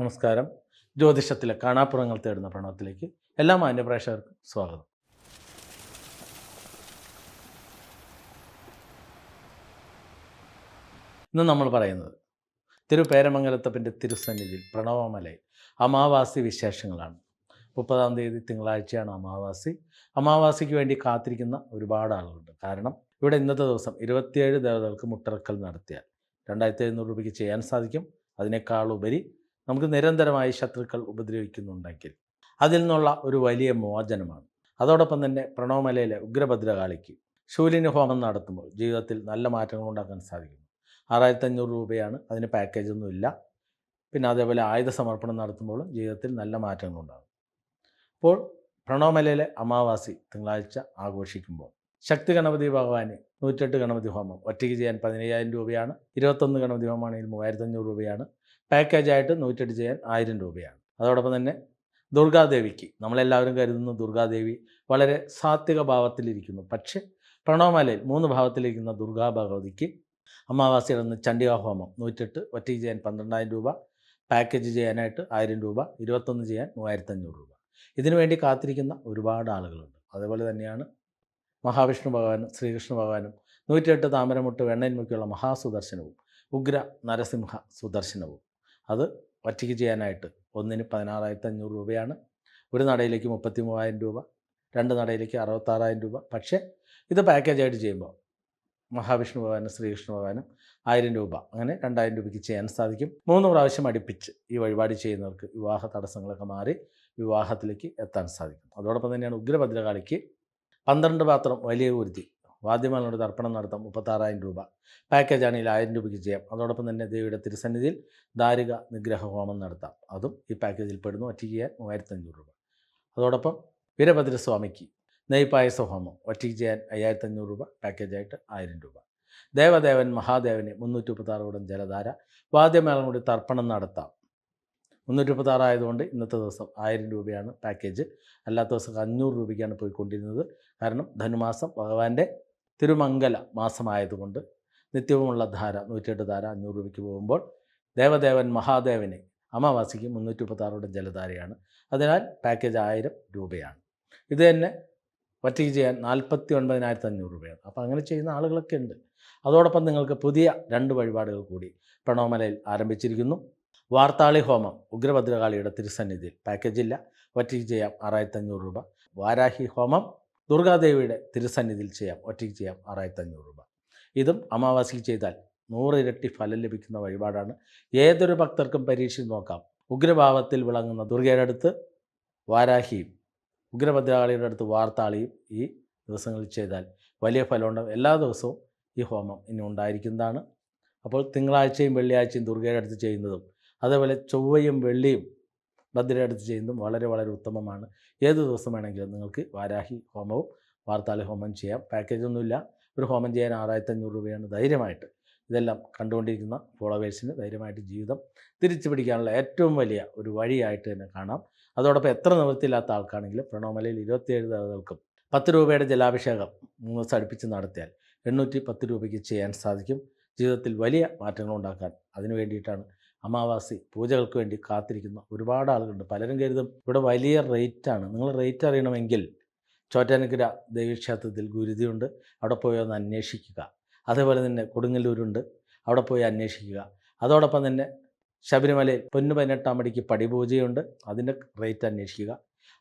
നമസ്കാരം. ജ്യോതിഷത്തിലെ കാണാപ്പുറങ്ങൾ തേടുന്ന പ്രണവത്തിലേക്ക് എല്ലാ മാന്യപ്രേക്ഷകർക്കും സ്വാഗതം. ഇന്ന് നമ്മൾ പറയുന്നത് തിരുപേരമംഗലത്തപ്പന്റെ തിരുസന്നിധി പ്രണവമലയിൽ അമാവാസി വിശേഷങ്ങളാണ്. മുപ്പതാം തീയതി തിങ്കളാഴ്ചയാണ് അമാവാസി. അമാവാസിക്ക് വേണ്ടി കാത്തിരിക്കുന്ന ഒരുപാട് ആളുകളുണ്ട്. കാരണം ഇവിടെ ഇന്നത്തെ ദിവസം ഇരുപത്തിയേഴ് ദേവതകൾക്ക് മുട്ടറക്കൽ നടത്തിയാൽ രണ്ടായിരത്തി എഴുന്നൂറ് രൂപയ്ക്ക് ചെയ്യാൻ സാധിക്കും. അതിനേക്കാൾ ഉപരി നമുക്ക് നിരന്തരമായി ശത്രുക്കൾ ഉപദ്രവിക്കുന്നുണ്ടെങ്കിൽ അതിൽ നിന്നുള്ള ഒരു വലിയ മോചനമാണ്. അതോടൊപ്പം തന്നെ പ്രണവമലയിലെ ഉഗ്രഭദ്രകാളിക്ക് ശൂലിന് ഹോമം നടത്തുമ്പോൾ ജീവിതത്തിൽ നല്ല മാറ്റങ്ങൾ ഉണ്ടാക്കാൻ സാധിക്കുന്നു. ആറായിരത്തി അഞ്ഞൂറ് രൂപയാണ് അതിന് പാക്കേജൊന്നും ഇല്ല. പിന്നെ അതേപോലെ ആയുധ സമർപ്പണം നടത്തുമ്പോഴും ജീവിതത്തിൽ നല്ല മാറ്റങ്ങൾ ഉണ്ടാകും. അപ്പോൾ പ്രണവമലയിലെ അമാവാസി തിങ്കളാഴ്ച ആഘോഷിക്കുമ്പോൾ ശക്തി ഗണപതി ഭഗവാന് നൂറ്റെട്ട് ഗണപതി ഹോമം ഒറ്റയ്ക്ക് ചെയ്യാൻ പതിനയ്യായിരം രൂപയാണ്. ഇരുപത്തൊന്ന് ഗണപതി ഹോമമാണെങ്കിൽ മൂവായിരത്തി അഞ്ഞൂറ് രൂപയാണ് പാക്കേജായിട്ട് നൂറ്റെട്ട് ചെയ്യാൻ ആയിരം രൂപയാണ്. അതോടൊപ്പം തന്നെ ദുർഗാദേവിക്ക് നമ്മളെല്ലാവരും കരുതുന്ന ദുർഗാദേവി വളരെ സാത്വിക ഭാവത്തിലിരിക്കുന്നു. പക്ഷേ പ്രണവമലയിൽ മൂന്ന് ഭാവത്തിലിരിക്കുന്ന ദുർഗാ ഭഗവതിക്ക് അമാവാസിയുടെ നിന്ന് ചണ്ഡികാ ഹോമം നൂറ്റെട്ട് ഒറ്റയ്ക്ക് ചെയ്യാൻ പന്ത്രണ്ടായിരം രൂപ പാക്കേജ് ചെയ്യാനായിട്ട് ആയിരം രൂപ ഇരുപത്തൊന്ന് ചെയ്യാൻ മൂവായിരത്തഞ്ഞൂറ് രൂപ. ഇതിനു വേണ്ടി കാത്തിരിക്കുന്ന ഒരുപാട് ആളുകളുണ്ട്. അതുപോലെ തന്നെയാണ് മഹാവിഷ്ണു ഭഗവാനും ശ്രീകൃഷ്ണ ഭഗവാനും നൂറ്റിയെട്ട് താമരമുട്ട് വെണ്ണയിന്മുക്കിയുള്ള മഹാസുദർശനവും ഉഗ്ര നരസിംഹ സുദർശനവും. അത് ഒറ്റയ്ക്ക് ചെയ്യാനായിട്ട് ഒന്നിന് പതിനാറായിരത്തി അഞ്ഞൂറ് രൂപയാണ്. ഒരു നടയിലേക്ക് മുപ്പത്തി മൂവായിരം രൂപ രണ്ട് നടയിലേക്ക് അറുപത്താറായിരം രൂപ. പക്ഷേ ഇത് പാക്കേജായിട്ട് ചെയ്യുമ്പോൾ മഹാവിഷ്ണു ഭഗവാനും ശ്രീകൃഷ്ണ ഭഗവാനും ആയിരം രൂപ. അങ്ങനെ രണ്ടായിരം രൂപയ്ക്ക് ചെയ്യാൻ സാധിക്കും. മൂന്ന് പ്രാവശ്യം അടുപ്പിച്ച് ഈ വഴിപാട് ചെയ്യുന്നവർക്ക് വിവാഹ തടസ്സങ്ങളൊക്കെ മാറി വിവാഹത്തിലേക്ക് എത്താൻ സാധിക്കും. അതോടൊപ്പം തന്നെയാണ് ഉഗ്രഭദ്രകാളിക്ക് പന്ത്രണ്ട് പാത്രം വലിയ കുരുത്തി വാദ്യമേളനോട് തർപ്പണം നടത്താം. മുപ്പത്താറായിരം രൂപ. പാക്കേജ് ആണെങ്കിൽ ആയിരം രൂപയ്ക്ക് ചെയ്യാം. അതോടൊപ്പം തന്നെ ദേവിയുടെ തിരുസന്നിധിയിൽ ദാരിക നിഗ്രഹ ഹോമം നടത്താം. അതും ഈ പാക്കേജിൽ പെടുന്നു. ഒറ്റയ്ക്ക് ചെയ്യാൻ മൂവായിരത്തഞ്ഞൂറ് രൂപ. അതോടൊപ്പം വീരഭദ്രസ്വാമിക്ക് നെയ്പായസ ഹോമം ഒറ്റയ്ക്ക് ചെയ്യാൻ അയ്യായിരത്തഞ്ഞൂറ് രൂപ. പാക്കേജായിട്ട് ആയിരം രൂപ. ദേവദേവൻ മഹാദേവന് മുന്നൂറ്റി മുപ്പത്താറ് കൂടം ജലധാര. വാദ്യമേളം കൂടി തർപ്പണം നടത്താം. മുന്നൂറ്റി മുപ്പത്താറ് ആയതുകൊണ്ട് ഇന്നത്തെ ദിവസം ആയിരം രൂപയാണ് പാക്കേജ് അല്ലാത്ത ദിവസം അഞ്ഞൂറ് രൂപയ്ക്കാണ് പോയിക്കൊണ്ടിരുന്നത്. കാരണം ധനുമാസം ഭഗവാന്റെ തിരുമംഗല മാസമായതുകൊണ്ട് നിത്യവുമുള്ള ധാര നൂറ്റിയെട്ട് ധാര അഞ്ഞൂറ് രൂപയ്ക്ക് പോകുമ്പോൾ ദേവദേവൻ മഹാദേവനെ അമാവാസിക്ക് മുന്നൂറ്റി മുപ്പത്താറോടെ ജലധാരയാണ്. അതിനാൽ പാക്കേജ് ആയിരം രൂപയാണ്. ഇത് തന്നെ ഒറ്റയ്ക്ക് ചെയ്യാൻ നാൽപ്പത്തി ഒൻപതിനായിരത്തി അഞ്ഞൂറ് രൂപയാണ്. അപ്പോൾ അങ്ങനെ ചെയ്യുന്ന ആളുകളൊക്കെ ഉണ്ട്. അതോടൊപ്പം നിങ്ങൾക്ക് പുതിയ രണ്ട് വഴിപാടുകൾ കൂടി പ്രണവമലയിൽ ആരംഭിച്ചിരിക്കുന്നു. വാർത്താളി ഹോമം ഉഗ്രഭദ്രകാളിയുടെ തിരുസന്നിധിയിൽ പാക്കേജില്ല ഒറ്റയ്ക്ക് ചെയ്യാം. ആറായിരത്തഞ്ഞൂറ് രൂപ. വാരാഹി ഹോമം ദുർഗാദേവിയുടെ തിരുസന്നിധിയിൽ ചെയ്യാം. ഒറ്റയ്ക്ക് ചെയ്യാം. ആറായിരത്തഞ്ഞൂറ് രൂപ. ഇതും അമാവാസിക്ക് ചെയ്താൽ നൂറിരട്ടി ഫലം ലഭിക്കുന്ന വഴിപാടാണ്. ഏതൊരു ഭക്തർക്കും പരീക്ഷിച്ച് നോക്കാം. ഉഗ്രഭാവത്തിൽ വിളങ്ങുന്ന ദുർഗയുടെ അടുത്ത് വാരാഹിയും ഉഗ്രഭദ്രകാളിയുടെ അടുത്ത് വാർത്താളിയും ഈ ദിവസങ്ങളിൽ ചെയ്താൽ വലിയ ഫലമുണ്ടാകും. എല്ലാ ദിവസവും ഈ ഹോമം ഇനി ഉണ്ടായിരിക്കുന്നതാണ്. അപ്പോൾ തിങ്കളാഴ്ചയും വെള്ളിയാഴ്ചയും ദുർഗയുടെ അടുത്ത് ചെയ്യുന്നതും അതേപോലെ ചൊവ്വയും വെള്ളിയും ഭദ്രയടുത്ത് ചെയ്യുന്നതും വളരെ വളരെ ഉത്തമമാണ്. ഏത് ദിവസം വേണമെങ്കിലും നിങ്ങൾക്ക് വാരാഹി ഹോമവും വാർത്താലി ഹോമം ചെയ്യാം. പാക്കേജൊന്നുമില്ല ഒരു ഹോമം ചെയ്യാൻ ആറായിരത്തി അഞ്ഞൂറ് രൂപയാണ് ധൈര്യമായിട്ട്. ഇതെല്ലാം കണ്ടുകൊണ്ടിരിക്കുന്ന ഫോളോവേഴ്സിന് ധൈര്യമായിട്ട് ജീവിതം തിരിച്ചു പിടിക്കാനുള്ള ഏറ്റവും വലിയ ഒരു വഴിയായിട്ട് തന്നെ കാണാം. അതോടൊപ്പം എത്ര നിവൃത്തിയില്ലാത്ത ആൾക്കാണെങ്കിലും പ്രണോമലയിൽ ഇരുപത്തിയേഴ് ദേവതകൾക്കും പത്ത് രൂപയുടെ ജലാഭിഷേകം മൂന്ന് ദിവസം അടുപ്പിച്ച് നടത്തിയാൽ എണ്ണൂറ്റി പത്ത് രൂപയ്ക്ക് ചെയ്യാൻ സാധിക്കും. ജീവിതത്തിൽ വലിയ മാറ്റങ്ങൾ ഉണ്ടാക്കാൻ അതിനു വേണ്ടിയിട്ടാണ് അമാവാസി പൂജകൾക്ക് വേണ്ടി കാത്തിരിക്കുന്ന. ഒരുപാട് ആളുകളുണ്ട്. പലരും കരുതും ഇവിടെ വലിയ റേറ്റാണ്. നിങ്ങൾ റേറ്റ് അറിയണമെങ്കിൽ ചോറ്റാനക്കര ദേവീക്ഷേത്രത്തിൽ ഗുരുതിയുണ്ട്. അവിടെ പോയി ഒന്ന് അന്വേഷിക്കുക. അതേപോലെ തന്നെ കൊടുങ്ങല്ലൂരുണ്ട്. അവിടെ പോയി അന്വേഷിക്കുക. അതോടൊപ്പം തന്നെ ശബരിമലയിൽ പൊന്നു പതിനെട്ടാം മടിക്ക് പടിപൂജയുണ്ട്. അതിന്റെ റേറ്റ് അന്വേഷിക്കുക.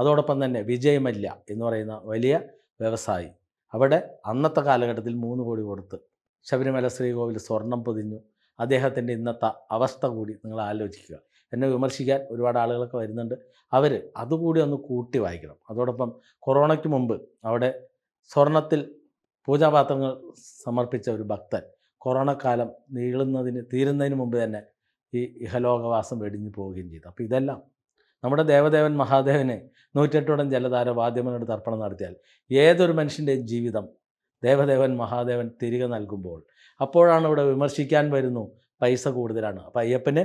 അതോടൊപ്പം തന്നെ വിജയമല്ല എന്ന് പറയുന്ന വലിയ വ്യവസായി. അവിടെ അന്നത്തെ കാലഘട്ടത്തിൽ മൂന്ന് കോടി കൊടുത്ത് ശബരിമല ശ്രീകോവിൽ സ്വർണം പൊതിഞ്ഞു. അദ്ദേഹത്തിന്റെ ഇന്നത്തെ അവസ്ഥ കൂടി നിങ്ങൾ ആലോചിക്കുക. എന്നെ വിമർശിക്കാൻ ഒരുപാട് ആളുകളൊക്കെ വരുന്നുണ്ട്. അവർ അതുകൂടി ഒന്ന് കൂട്ടി വായിക്കണം. അതോടൊപ്പം കൊറോണയ്ക്ക് മുമ്പ് അവിടെ സ്വർണത്തിൽ പൂജാപാത്രങ്ങൾ സമർപ്പിച്ച ഒരു ഭക്തൻ കൊറോണ കാലം നീളുന്നതിന് തീരുന്നതിന് മുമ്പ് തന്നെ ഈ ഇഹലോകവാസം വെടിഞ്ഞു പോവുകയും ചെയ്തു. അപ്പോൾ ഇതെല്ലാം നമ്മുടെ ദേവദേവൻ മഹാദേവനെ നൂറ്റെട്ടോടം ജലധാര വാദ്യമനോട് തർപ്പണം നടത്തിയാൽ ഏതൊരു മനുഷ്യന്റെയും ജീവിതം ദേവദേവൻ മഹാദേവൻ തിരികെ നൽകുമ്പോൾ. അപ്പോഴാണ് ഇവിടെ വിമർശിക്കാൻ വരുന്നു പൈസ കൂടുതലാണ്. അപ്പോൾ അയ്യപ്പന്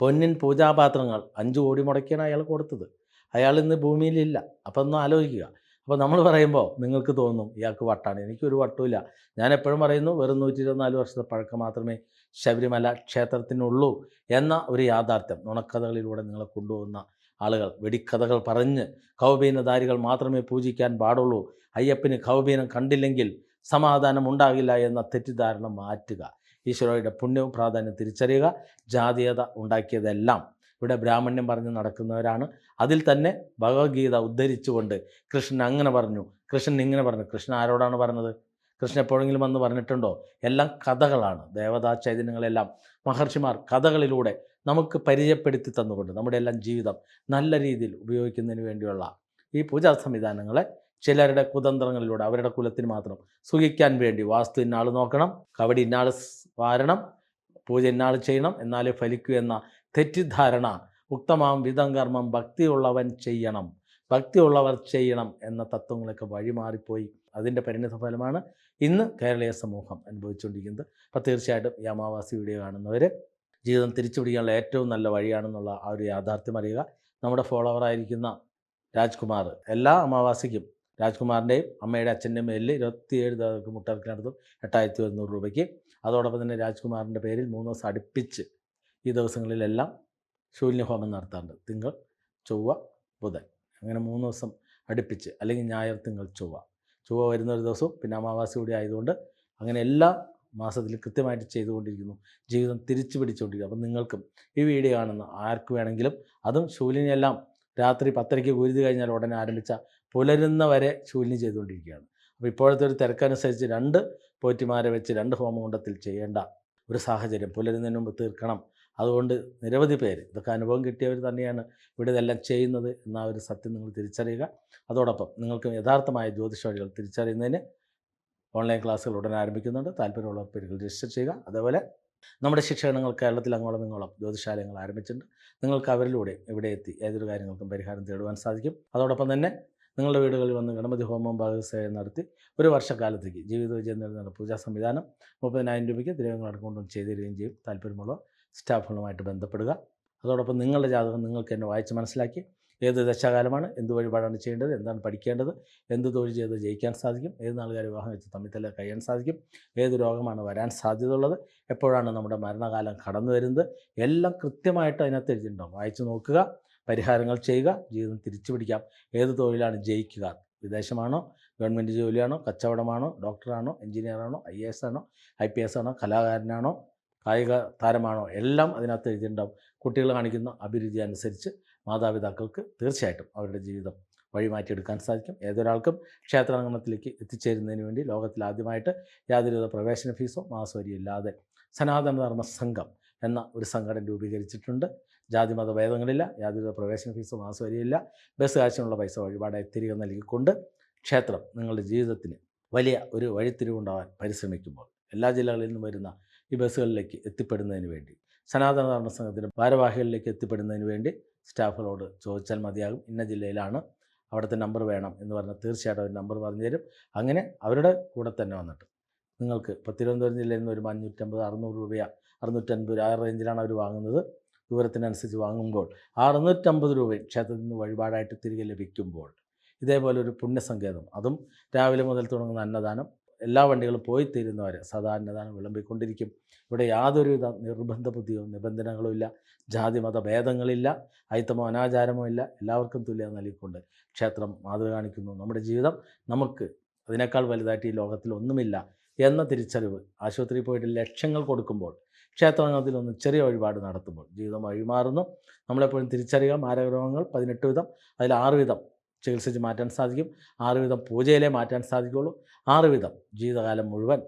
പൊന്നിൻ പൂജാപാത്രങ്ങൾ അഞ്ച് കോടി മുടക്കിയാണ് അയാൾ കൊടുത്തത്. അയാൾ ഇന്ന് ഭൂമിയിലില്ല. അപ്പം ഒന്ന് ആലോചിക്കുക. അപ്പോൾ നമ്മൾ പറയുമ്പോൾ നിങ്ങൾക്ക് തോന്നും ഇയാൾക്ക് വട്ടാണ്. എനിക്കൊരു വട്ടുമില്ല. ഞാൻ എപ്പോഴും പറയുന്നു വെറും നൂറ്റി ഇരുപത്തിനാല് വർഷത്തെ പഴക്കം മാത്രമേ ശബരിമല ക്ഷേത്രത്തിനുള്ളൂ എന്ന ഒരു യാഥാർത്ഥ്യം. നുണക്കഥകളിലൂടെ നിങ്ങളെ കൊണ്ടുപോകുന്ന ആളുകൾ വെടിക്കഥകൾ പറഞ്ഞ് കൗപീനധാരികൾ മാത്രമേ പൂജിക്കാൻ പാടുള്ളൂ. അയ്യപ്പന് കൗപീനം കണ്ടില്ലെങ്കിൽ സമാധാനം ഉണ്ടാകില്ല എന്ന തെറ്റിദ്ധാരണ മാറ്റുക. ഈശ്വരയുടെ പുണ്യവും പ്രാധാന്യം തിരിച്ചറിയുക. ജാതീയത ഉണ്ടാക്കിയതെല്ലാം ഇവിടെ ബ്രാഹ്മണ്യം പറഞ്ഞ് നടക്കുന്നവരാണ്. അതിൽ തന്നെ ഭഗവത്ഗീത ഉദ്ധരിച്ചുകൊണ്ട് കൃഷ്ണൻ അങ്ങനെ പറഞ്ഞു. കൃഷ്ണൻ ഇങ്ങനെ പറഞ്ഞു. കൃഷ്ണൻ ആരോടാണ് പറഞ്ഞത്? കൃഷ്ണൻ എപ്പോഴെങ്കിലും വന്ന് പറഞ്ഞിട്ടുണ്ടോ? എല്ലാം കഥകളാണ്. ദേവതാ ചൈതന്യങ്ങളെല്ലാം മഹർഷിമാർ കഥകളിലൂടെ നമുക്ക് പരിചയപ്പെടുത്തി തന്നുകൊണ്ട് നമ്മുടെ എല്ലാം ജീവിതം നല്ല രീതിയിൽ ഉപയോഗിക്കുന്നതിന് വേണ്ടിയുള്ള ഈ പൂജാ സംവിധാനങ്ങളെ ചിലരുടെ കുതന്ത്രങ്ങളിലൂടെ അവരുടെ കുലത്തിന് മാത്രം സുഖിക്കാൻ വേണ്ടി വാസ്തു ഇന്നാൾ നോക്കണം കവടി ഇന്നാൾ വാരണം പൂജ ഇന്നാൾ ചെയ്യണം എന്നാലേ ഫലിക്കൂ എന്ന തെറ്റിദ്ധാരണ ഉക്തമാം വിധം കർമ്മം ഭക്തിയുള്ളവൻ ചെയ്യണം ഭക്തിയുള്ളവർ ചെയ്യണം എന്ന തത്വങ്ങളൊക്കെ വഴിമാറിപ്പോയി. അതിന്റെ പരിണിത ഫലമാണ് ഇന്ന് കേരളീയ സമൂഹം അനുഭവിച്ചുകൊണ്ടിരിക്കുന്നത്. അപ്പോൾ തീർച്ചയായിട്ടും ഈ അമാവാസി വീഡിയോ കാണുന്നവർ ജീവിതം തിരിച്ചുപിടിക്കാനുള്ള ഏറ്റവും നല്ല വഴിയാണെന്നുള്ള ആ ഒരു യാഥാർത്ഥ്യം അറിയുക. നമ്മുടെ ഫോളോവറായിരിക്കുന്ന രാജ്കുമാർ എല്ലാ അമാവാസിക്കും രാജ്കുമാറിന്റെയും അമ്മയുടെ അച്ഛന്റെയും പേരിൽ ഇരുപത്തിയേഴ് ദിവസം മുട്ടർക്കിനടുത്തും എട്ടായിരത്തി ഒരുന്നൂറ് രൂപയ്ക്ക്. അതോടൊപ്പം തന്നെ രാജ്കുമാറിന്റെ പേരിൽ മൂന്ന് ദിവസം അടുപ്പിച്ച് ഈ ദിവസങ്ങളിലെല്ലാം ശൂന്യഹോമം നടത്താറുണ്ട്. തിങ്കൾ ചൊവ്വ ബുധൻ. അങ്ങനെ മൂന്ന് ദിവസം അടുപ്പിച്ച്. അല്ലെങ്കിൽ ഞായർ തിങ്കൾ ചൊവ്വ. ചൊവ്വ വരുന്ന ഒരു ദിവസവും പിന്നെ അമാവാസി കൂടി ആയതുകൊണ്ട് അങ്ങനെ എല്ലാ മാസത്തിൽ കൃത്യമായിട്ട് ചെയ്തുകൊണ്ടിരിക്കുന്നു. ജീവിതം തിരിച്ചു പിടിച്ചുകൊണ്ടിരിക്കുന്നു. അപ്പം നിങ്ങൾക്കും ഈ വീഡിയോ കാണുന്ന ആർക്ക് വേണമെങ്കിലും അതും ശൂലിനെല്ലാം രാത്രി പത്തരയ്ക്ക് ഗുരുതി കഴിഞ്ഞാൽ ഉടനെ ആരംഭിച്ച പുലരുന്ന വരെ ശൂന്യം ചെയ്തുകൊണ്ടിരിക്കുകയാണ്. അപ്പോൾ ഇപ്പോഴത്തെ ഒരു തിരക്കനുസരിച്ച് രണ്ട് പോറ്റിമാരെ വെച്ച് രണ്ട് ഹോമകുണ്ടത്തിൽ ചെയ്യേണ്ട ഒരു സാഹചര്യം പുലരുന്നതിന് മുമ്പ് തീർക്കണം. അതുകൊണ്ട് നിരവധി പേര് ഇതൊക്കെ അനുഭവം കിട്ടിയവർ തന്നെയാണ് ഇവിടെ ഇതെല്ലാം ചെയ്യുന്നത് എന്ന ഒരു സത്യം നിങ്ങൾ തിരിച്ചറിയുക. അതോടൊപ്പം നിങ്ങൾക്ക് യഥാർത്ഥമായ ജ്യോതിഷ വഴികൾ തിരിച്ചറിയുന്നതിന് ഓൺലൈൻ ക്ലാസ്സുകൾ ഉടൻ ആരംഭിക്കുന്നുണ്ട്. താല്പര്യമുള്ള പേരുകൾ രജിസ്റ്റർ ചെയ്യുക. അതേപോലെ നമ്മുടെ ശിക്ഷണങ്ങൾ കേരളത്തിൽ അങ്ങോളം ഇങ്ങോളം ജ്യോതിശാലയങ്ങൾ ആരംഭിച്ചിട്ടുണ്ട്. നിങ്ങൾക്ക് അവരിലൂടെ ഇവിടെ എത്തി ഏതൊരു കാര്യങ്ങൾക്കും പരിഹാരം തേടുവാൻ സാധിക്കും. അതോടൊപ്പം തന്നെ നിങ്ങളുടെ വീടുകളിൽ വന്ന് ഗണപതി ഹോമം ഭാഗസേവനം നടത്തി ഒരു വർഷക്കാലത്തേക്ക് ജീവിത വിജയം നേടുന്ന പൂജാ സംവിധാനം മുപ്പതിനായിരം രൂപയ്ക്ക് ദ്രവ്യങ്ങൾ അടക്കൊണ്ടും ചെയ്തു തരികയും ചെയ്യും. താല്പര്യമുള്ള സ്റ്റാഫുകളുമായിട്ട് ബന്ധപ്പെടുക. അതോടൊപ്പം നിങ്ങളുടെ ജാതകം നിങ്ങൾക്ക് എന്നെ വായിച്ച് മനസ്സിലാക്കി. ഏത് ദശാകാലമാണ് എന്ത് വഴിപാടാണ് ചെയ്യേണ്ടത് എന്താണ് പഠിക്കേണ്ടത് എന്ത് തൊഴിൽ ചെയ്ത് ജയിക്കാൻ സാധിക്കും ഏത് നാളുകാർ വിവാഹം വെച്ച് തമ്മിൽ തല്ല കഴിയാൻ സാധിക്കും ഏത് രോഗമാണ് വരാൻ സാധ്യതയുള്ളത് എപ്പോഴാണ് നമ്മുടെ മരണകാലം കടന്നു വരുന്നത് എല്ലാം കൃത്യമായിട്ട് അതിനകത്ത് എഴുതിയിട്ടുണ്ടാവും വായിച്ച് നോക്കുക. പരിഹാരങ്ങൾ ചെയ്യുക ജീവിതം തിരിച്ചു പിടിക്കാം ഏത് തൊഴിലാണ് ജയിക്കുക? വിദേശമാണോ? ഗവൺമെന്റ് ജോലിയാണോ? കച്ചവടമാണോ? ഡോക്ടറാണോ? എഞ്ചിനീയറാണോ ഐ എ എസ് ആണോ? ഐ പി എസ് ആണോ? കലാകാരനാണോ? കായിക താരമാണോ? എല്ലാം അതിനകത്ത് എഴുതിയിട്ടുണ്ടാവും. കുട്ടികൾ കാണിക്കുന്ന അഭിരുചി അനുസരിച്ച് മാതാപിതാക്കൾക്ക് തീർച്ചയായിട്ടും അവരുടെ ജീവിതം വഴിമാറ്റിയെടുക്കാൻ സാധിക്കും. ഏതൊരാൾക്കും ക്ഷേത്രാങ്കണത്തിലേക്ക് എത്തിച്ചേരുന്നതിന് വേണ്ടി ലോകത്തിൽ ആദ്യമായിട്ട് യാതൊരുവിധ പ്രവേശന ഫീസോ മാസവരിയോ ഇല്ലാതെ സനാതന ധർമ്മ സംഘം എന്ന ഒരു സംഘടന രൂപീകരിച്ചിട്ടുണ്ട്. ജാതി മത ഭേദങ്ങളില്ല യാതൊരു പ്രവേശന ഫീസോ മാസവരിയില്ല ബസ് കാശിനുള്ള പൈസ വഴിപാടായി തിരികെ നൽകിക്കൊണ്ട് ക്ഷേത്രം നിങ്ങളുടെ ജീവിതത്തിന് വലിയ ഒരു വഴിത്തിരിവുണ്ടാവാൻ പരിശ്രമിക്കുമ്പോൾ എല്ലാ ജില്ലകളിൽ നിന്നും വരുന്ന ഈ ബസ്സുകളിലേക്ക് എത്തിപ്പെടുന്നതിന് വേണ്ടി സനാതന ധർമ്മ സംഘത്തിന്റെ ഭാരവാഹികളിലേക്ക് എത്തിപ്പെടുന്നതിന് വേണ്ടി സ്റ്റാഫുകളോട് ചോദിച്ചാൽ മതിയാകും. ഇന്ന ജില്ലയിലാണ് അവിടുത്തെ നമ്പർ വേണം എന്ന് പറഞ്ഞാൽ തീർച്ചയായിട്ടും അവർ നമ്പർ പറഞ്ഞു തരും. അങ്ങനെ അവരുടെ കൂടെ തന്നെ വന്നിട്ട് നിങ്ങൾക്ക് ഇപ്പോൾ തിരുവനന്തപുരം ജില്ലയിൽ നിന്ന് ഒരു അഞ്ഞൂറ്റമ്പത് അറുന്നൂറ് രൂപയാ അറുന്നൂറ്റൻപത് ആ റേഞ്ചിലാണ് അവർ വാങ്ങുന്നത്. ദൂരത്തിനനുസരിച്ച് വാങ്ങുമ്പോൾ അറുന്നൂറ്റമ്പത് രൂപയും ക്ഷേത്രത്തിൽ നിന്ന് വഴിപാടായിട്ട് തിരികെ ലഭിക്കുമ്പോൾ ഇതേപോലെ ഒരു പുണ്യസങ്കേതം. അതും രാവിലെ മുതൽ തുടങ്ങുന്ന അന്നദാനം. എല്ലാ വണ്ടികളും പോയി തീരുന്നവരെ സദാ അന്നദാനം വിളമ്പിക്കൊണ്ടിരിക്കും. ഇവിടെ യാതൊരുവിധ നിർബന്ധ ബുദ്ധിയോ നിബന്ധനകളോ ഇല്ല. ജാതി മത ഭേദങ്ങളില്ല. അയിത്തമോ അനാചാരമോ ഇല്ല. എല്ലാവർക്കും തുല്യത നൽകിക്കൊണ്ട് ക്ഷേത്രം മാതൃക കാണിക്കുന്നു നമ്മുടെ ജീവിതം നമുക്ക് അതിനേക്കാൾ വലുതായിട്ട് ഈ ലോകത്തിൽ ഒന്നുമില്ല എന്ന തിരിച്ചറിവ് ആശുപത്രിയിൽ പോയിട്ട് ലക്ഷങ്ങൾ കൊടുക്കുമ്പോൾ ക്ഷേത്രങ്ങളിൽ ഒന്ന് ചെറിയ വഴിപാട് നടത്തുമ്പോൾ ജീവിതം വഴിമാറുന്നു. നമ്മളെപ്പോഴും തിരിച്ചറിയുക മാരകരോഗങ്ങൾ പതിനെട്ട് വിധം അതിൽ ആറ് വിധം ചികിത്സിച്ച് മാറ്റാൻ സാധിക്കും. ആറ് വിധം പൂജയിലേ മാറ്റാൻ സാധിക്കുകയുള്ളൂ ആറ് വിധം ജീവിതകാലം മുഴുവൻ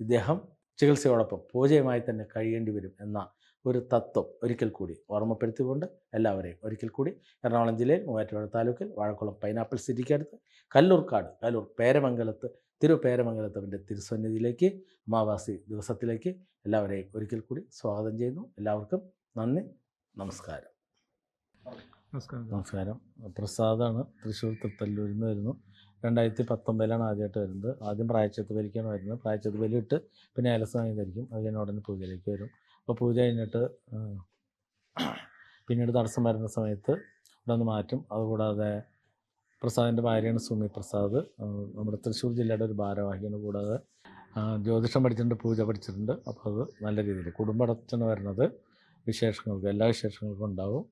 ഇദ്ദേഹം ചികിത്സയോടൊപ്പം പൂജയുമായി തന്നെ കഴിയേണ്ടി വരും എന്ന ഒരു തത്വം ഒരിക്കൽ കൂടി ഓർമ്മപ്പെടുത്തിക്കൊണ്ട് എല്ലാവരെയും ഒരിക്കൽ കൂടി എറണാകുളം ജില്ലയിൽ മൂവാറ്റുപുഴ താലൂക്കിൽ വാഴക്കുളം പൈനാപ്പിൾ സിറ്റിക്കടുത്ത് കല്ലൂർക്കാട് കല്ലൂർ പേരമംഗലത്ത് തിരുപേരമംഗലത്തവന്റെ തിരുസന്നിധിയിലേക്ക് അമാവാസി ദിവസത്തിലേക്ക് എല്ലാവരെയും ഒരിക്കൽ കൂടി സ്വാഗതം ചെയ്യുന്നു. എല്ലാവർക്കും നന്ദി. നമസ്കാരം. നമസ്കാരം. നമസ്കാരം. പ്രസാദാണ്. തൃശ്ശൂർ തൃത്തല്ലൂരിൽ നിന്ന് വരുന്നു. രണ്ടായിരത്തി പത്തൊമ്പതിലാണ് ആദ്യമായിട്ട് വരുന്നത്. ആദ്യം പ്രായച്ചത്ത് ബലിക്കാണ് വരുന്നത്. പ്രായച്ചത്ത് ബലി ഇട്ട് പിന്നെ ഏലസ്വാമി ധരിക്കും. അത് കഴിഞ്ഞ ഉടനെ പൂജയിലേക്ക് വരും. അപ്പോൾ പൂജ കഴിഞ്ഞിട്ട് പിന്നീട് തടസ്സം വരുന്ന സമയത്ത് ഇവിടെ നിന്ന് മാറ്റും. അതുകൂടാതെ പ്രസാദിന്റെ ഭാര്യയാണ് സുമി പ്രസാദ്. നമ്മുടെ തൃശ്ശൂർ ജില്ലയുടെ ഒരു ഭാരവാഹിയാണ്. കൂടാതെ ജ്യോതിഷം പഠിച്ചിട്ടുണ്ട് പൂജ പഠിച്ചിട്ടുണ്ട്. അപ്പോൾ അത് നല്ല രീതിയിൽ കുടുംബടച്ചെന്ന് വരുന്നത് വിശേഷങ്ങൾക്ക് എല്ലാ വിശേഷങ്ങൾക്കും ഉണ്ടാവും.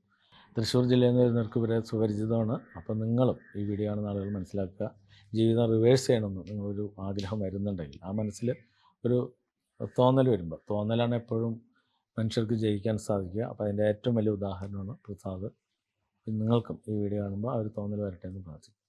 തൃശ്ശൂർ ജില്ലയിൽ നിന്ന് വരുന്നവർക്ക് ഇവരെ സുപരിചിതമാണ്. അപ്പോൾ നിങ്ങളും ഈ വീഡിയോ ആണെന്ന് ആളുകൾ മനസ്സിലാക്കുക. ജീവിതം റിവേഴ്സ് ചെയ്യണമെന്ന് നിങ്ങളൊരു ആഗ്രഹം വരുന്നുണ്ടെങ്കിൽ ആ മനസ്സിൽ ഒരു തോന്നൽ വരുമ്പോൾ തോന്നലാണ് എപ്പോഴും മനുഷ്യർക്ക് ജയിക്കാൻ സാധിക്കുക. അപ്പോൾ അതിന്റെ ഏറ്റവും വലിയ ഉദാഹരണമാണ് പ്രസാദ്. നിങ്ങൾക്കും ഈ വീഡിയോ കാണുമ്പോൾ ആ ഒരു തോന്നൽ വരട്ടെ എന്ന് പ്രാർത്ഥിക്കും